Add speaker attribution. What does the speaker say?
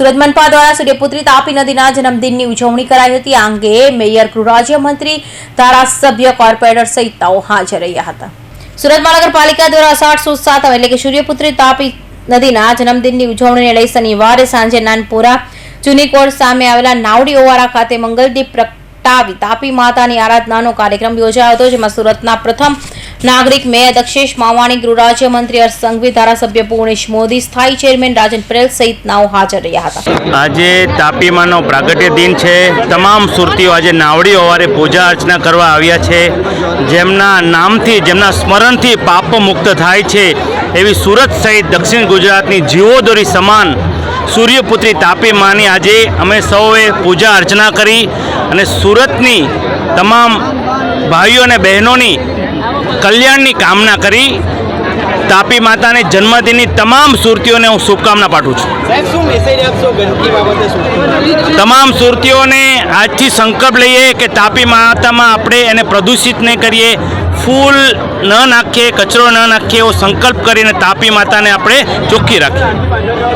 Speaker 1: સુરત મનપા દ્વારા સૂર્યપુત્રી તાપી નદીના જન્મદિનની ઉજવણી કરાઈ હતી. આ અંગે મેયર ગૃહરાજ્યમંત્રી ધારાસભ્ય, કોર્પોરેટર સહિતનાઓ હાજર રહ્યા હતા. સુરત મહાનગરપાલિકા દ્વારા અષાઢ સુદ સાતમ એટલે કે સૂર્યપુત્રી તાપી નદીના જન્મદિનની ઉજવણીને લઈ શનિવારે સાંજે નાનપુરા જૂની કોર્ટ સામે આવેલા નાવડી ઓવારા ખાતે મંગલદીપ પ્રગટાવી તાપી માતાની આરાધનાનો કાર્યક્રમ યોજાયો હતો, જેમાં સુરતના પ્રથમ નાગરિક મેયર દક્ષેશ માવાણી, ગૃહ રાજ્યમંત્રી હર્ષ સંઘવી ધારાસભ્ય પૂર્ણેશ મોદી, સ્થાયી ચેરમેન રાજન પટેલ સહિતનાઓ હાજર રહ્યા હતા.
Speaker 2: આજે તાપીમાનો પ્રાગટ્ય દિન છે. તમામ સુરતીઓ આજે નાવડી ઓવારે પૂજા અર્ચના કરવા આવ્યા છે. જેમના નામથી, જેમના સ્મરણથી પાપ મુક્ત થાય છે, એવી સુરત સહિત દક્ષિણ ગુજરાતની જીવોદોરી સમાન સૂર્યપુત્રી તાપી માની આજે અમે સૌએ પૂજા અર્ચના કરી અને સુરતની તમામ ભાઈઓ અને બહેનોની કલ્યાણની કામના કરી તાપી માતાને જન્મદિનની તમામ સુરતીઓને હું શુભકામના પાઠવું છું. તમામ સુરતીઓને આજથી સંકલ્પ લઈએ કે તાપી માતામાં આપણે એને પ્રદૂષિત નહીં કરીએ ફૂલ ન નાખીએ કચરો ન નાખીએ એવો સંકલ્પ કરીને તાપી માતાને આપણે ચોખ્ખી રાખીએ.